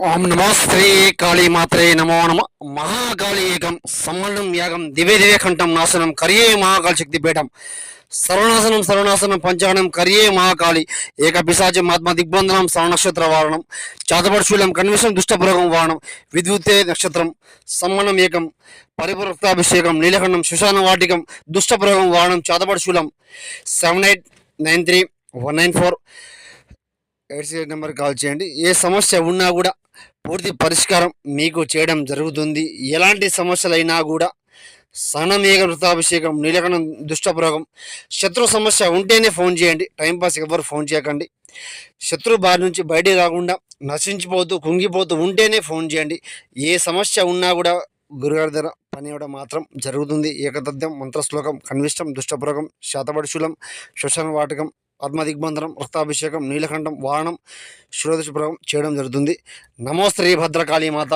ఓం నమో శ్రీ కాళీ మాత్రే నమో నమ మహాకాళీ ఏకం సమ్మలం యాగం దివే దివే కంఠం నాశనం కరియే మహాకాళి శక్తి పీఠం. సర్వనాశనం సర్వనాశనం పంచగణం కరియే మహాకాళి. ఏక పిశాచి ఆత్మ దిగ్బంధనం సర్వనక్షత్ర వారణం. చాతపడుశూలం కన్విషం దుష్టపురగం వారణం. విద్యుతే నక్షత్రం సమ్మనం ఏకం. పరిపృక్తాభిషేకం నీలకంఠం శుశాన వాటికం దుష్టపురగం వారణం చాతపడుశూలం seven eight nine three one nine four. Eight six number call చేయండి. ఏ సమస్య ఉన్నా కూడా పూర్తి పరిష్కారం మీకు చేయడం జరుగుతుంది. ఎలాంటి సమస్యలైనా కూడా సనమేఘ వృతాభిషేకం నీలకణం దుష్టప్రయోగం శత్రు సమస్య ఉంటేనే ఫోన్ చేయండి. టైంపాస్ ఎవరు ఫోన్ చేయకండి. శత్రు బారి నుంచి బయటికి రాకుండా నశించిపోతూ కుంగిపోతూ ఉంటేనే ఫోన్ చేయండి. ఏ సమస్య ఉన్నా కూడా గురుగారి దగ్గర పని ఇవ్వడం మాత్రం జరుగుతుంది. ఏకతథ్యం మంత్రశ్లోకం కన్విష్టం దుష్టప్రోగం శాతపడిశూలం శ్వశన వాటకం పద్మదిగ్బంధనం రక్తాభిషేకం నీలకంఠం వారణం శిరోదశపురం చేయడం జరుగుతుంది. నమో శ్రీ భద్రకాళీ మాత